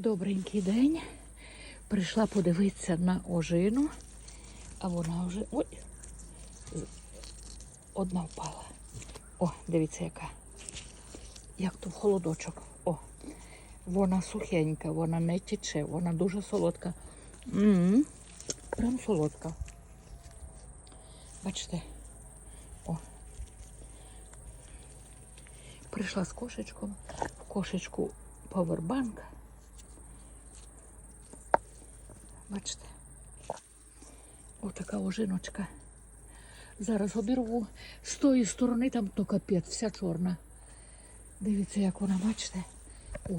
Добренький день. Прийшла подивитися на ожину, а вона вже. Ой! Одна впала. О, дивіться, яка. Як то в холодочок. О. Вона сухенька, вона не тече, вона дуже солодка. м Прям солодка. Бачите? О. Прийшла з кошечком. В кошечку павербанк. Бачите? Отака ожиночка. Зараз обірву з тої сторони, там то капець, вся чорна. Дивіться, як вона, бачите? О,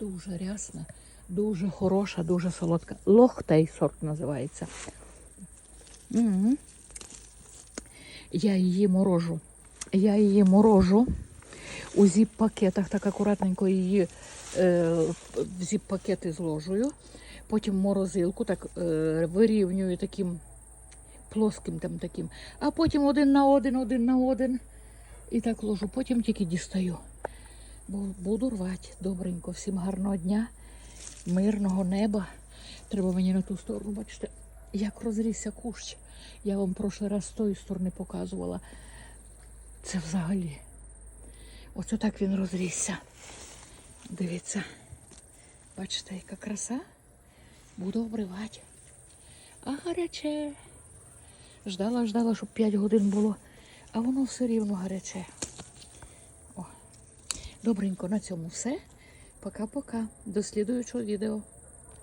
дуже рясна, дуже хороша, дуже солодка. Лохтей сорт називається. Угу. Я її морожу. Я її морожу у зіп-пакетах, так акуратненько її е, в зіп-пакети зложую. Потім морозилку так е, вирівнюю таким плоским там таким. А потім один на один, один на один. І так ложу. Потім тільки дістаю. Буду рвати добренько. Всім гарного дня, мирного неба. Треба мені на ту сторону, бачите, як розрісся кущ. Я вам прошлий раз з тої сторони показувала. Це взагалі. Оце так він розрісся. Дивіться. Бачите, яка краса? Буду обривати. А гаряче. Ждала, ждала, щоб 5 годин було, а воно все рівно гаряче. О. Добренько, на цьому все. Пока-пока. До слідуючого відео.